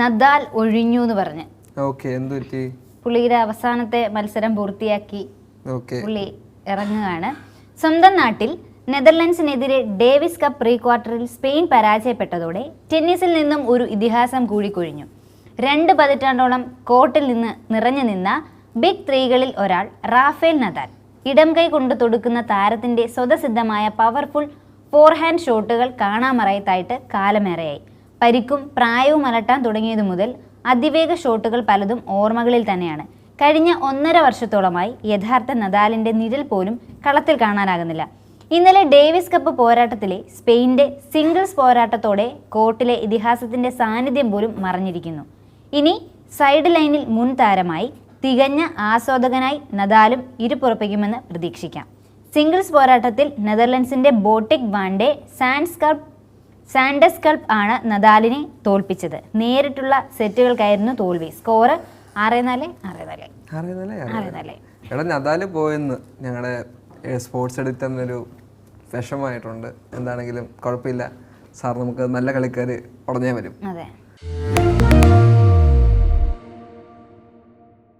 Nadal ഒഴിഞ്ഞു എന്ന് പറഞ്ഞ്. പുള്ളിയുടെ അവസാനത്തെ മത്സരം പൂർത്തിയാക്കി പുള്ളി ഇറങ്ങുകയാണ്. സ്വന്തം നാട്ടിൽ നെതർലൻഡ്സിനെതിരെ ഡേവിസ് കപ്പ് പ്രീ ക്വാർട്ടറിൽ സ്പെയിൻ പരാജയപ്പെട്ടതോടെ ടെന്നീസിൽ നിന്നും ഒരു ഇതിഹാസം കൂടിക്കൊഴിഞ്ഞു രണ്ട് പതിറ്റാണ്ടോളം കോർട്ടിൽ നിന്ന് നിറഞ്ഞു നിന്ന ബിഗ് ത്രീകളിൽ ഒരാൾ റാഫേൽ നദാൽ. ഇടം കൈ കൊണ്ട് തൊടുക്കുന്ന താരത്തിന്റെ സ്വതസിദ്ധമായ പവർഫുൾ ഫോർഹാൻഡ് ഷോട്ടുകൾ കാണാമറയത്തായിട്ട് കാലമേറെയായി. പരിക്കും പ്രായവും അലട്ടാൻ തുടങ്ങിയതു മുതൽ അതിവേഗ ഷോട്ടുകൾ പലതും ഓർമ്മകളിൽ തന്നെയാണ്. കഴിഞ്ഞ ഒന്നര വർഷത്തോളമായി യഥാർത്ഥ നദാലിന്റെ നിഴൽ പോലും കളത്തിൽ കാണാനാകുന്നില്ല. ഇന്നലെ ഡേവിസ് കപ്പ് പോരാട്ടത്തിലെ സ്പെയിന്റെ സിംഗിൾസ് പോരാട്ടത്തോടെ കോർട്ടിലെ ഇതിഹാസത്തിന്റെ സാന്നിധ്യം പോലും മറഞ്ഞിരിക്കുന്നു. ഇനി സൈഡ് ലൈനിൽ മുൻ താരമായി തികഞ്ഞ ആസ്വാദകനായി നദാലും ഇരുപ്പുറപ്പിക്കുമെന്ന് പ്രതീക്ഷിക്കാം. സിംഗിൾസ് പോരാട്ടത്തിൽ നെതർലൻഡ്സിന്റെ ബോട്ടിക് വാൻഡെ സാൻസ്കൾപ്പ് സാൻഡസ്കൾപ്പ് ആണ് നദാലിനെ തോൽപ്പിച്ചത്. നേരിട്ടുള്ള സെറ്റുകൾക്കായിരുന്നു തോൽവി. സ്കോറ് ആറ് നാല് ആറ് നാല്. ആറ് നാല് എടാ നദാൽ പോയെന്ന് ഞങ്ങളുടെ സ്പോർട്സ് എഡിറ്റ് എന്നൊരു വിഷമമായിട്ടുണ്ട്. എന്താണെങ്കിലും കുഴപ്പമില്ല. സാർ നമുക്ക് നല്ല കളിക്കാർ ഉടനെ വരും. അതെ.